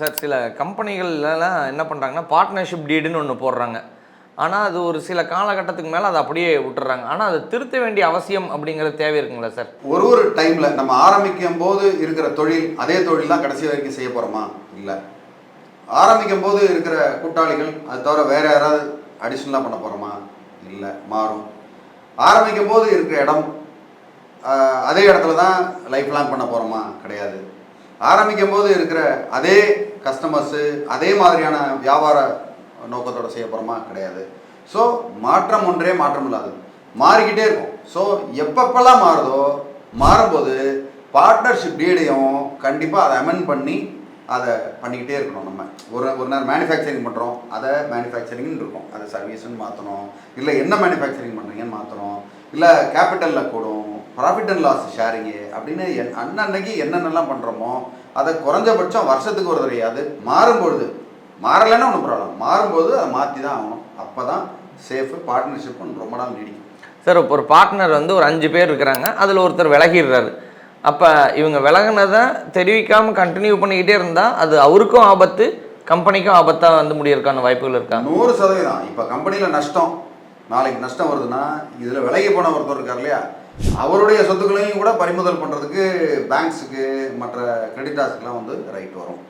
Sir சில கம்பெனிகள்லாம் என்ன பண்ணுறாங்கன்னா பார்ட்னர்ஷிப் டீடுன்னு ஒன்று போடுறாங்க. ஆனால் அது ஒரு சில காலகட்டத்துக்கு மேலே அதை அப்படியே விட்டுறாங்க. ஆனால் அதை திருத்த வேண்டிய அவசியம் அப்படிங்கிறது தேவை இருக்குங்களா சார்? ஒரு ஒரு டைமில் நம்ம ஆரம்பிக்கும் போது இருக்கிற தொழில் அதே தொழில் தான் கடைசி வரைக்கும் செய்ய போகிறோமா இல்லை. ஆரம்பிக்கும் போது இருக்கிற கூட்டாளிகள் அது தவிர வேற யாராவது அடிஷ்னலாக பண்ண போகிறோமா இல்லை மாறும். ஆரம்பிக்கும் போது இருக்கிற இடம் அதே இடத்துல தான் லைஃப் லாங் பண்ண போகிறோமா கிடையாது. ஆரம்பிக்கும் போது இருக்கிற அதே கஸ்டமர்ஸு அதே மாதிரியான வியாபார நோக்கத்தோட செய்ய போகிறோமா கிடையாது. ஸோ மாற்றம் ஒன்றே மாற்றம் இல்லாது மாறிக்கிட்டே இருக்கும். ஸோ எப்பப்பெல்லாம் மாறுதோ மாறும்போது பார்ட்னர்ஷிப் டீடையும் கண்டிப்பாக அதை அமெண்ட் பண்ணி அதை பண்ணிக்கிட்டே இருக்கணும் நம்ம. ஒரு ஒரு நேரம் மேனுஃபேக்சரிங் பண்ணுறோம் அதை மேனுஃபேக்சரிங்னு இருக்கும். அதை சர்வீஸுன்னு மாற்றணும் இல்லை என்ன மேனுஃபேக்சரிங் பண்ணுறீங்கன்னு மாற்றணும் இல்லை கேபிட்டலில் கூடும். ப்ராஃபிட் அண்ட் லாஸ் ஷேரிங்கு அப்படின்னு என் அன்னன்னைக்கு என்னென்னலாம் பண்ணுறோமோ அதை குறைஞ்சபட்சம் வருஷத்துக்கு ஒரு தடையாது மாறும்பொழுது மாறலைன்னா ஒன்றும் ப்ராப்ளம் மாறும்போது அதை மாற்றி தான் ஆகணும். அப்போ தான் சேஃபு பார்ட்னர்ஷிப்பும் ரொம்ப நாள் நீடிக்கும். சார் இப்போ ஒரு பார்ட்னர் வந்து ஒரு அஞ்சு பேர் இருக்கிறாங்க. அதில் ஒருத்தர் விலகிடுறாரு. அப்போ இவங்க விலகுனதை தெரிவிக்காமல் கண்டினியூ பண்ணிக்கிட்டே இருந்தால் அது அவருக்கும் ஆபத்து கம்பெனிக்கும் ஆபத்தாக வந்து முடியறதுக்கான வாய்ப்புகள் இருக்கா? நூறு சதவீதம். இப்போ கம்பெனியில் நஷ்டம். நாளைக்கு நஷ்டம் வருதுன்னா இதில் விலகி போன ஒருத்தர் இருக்கார் இல்லையா? அவருடைய சொத்துக்களையும் கூட பறிமுதல் பண்ணுறதுக்கு பேங்க்ஸுக்கு மற்ற கிரெடிட்டார்ஸ்க்குலாம் வந்து ரைட் வரும்.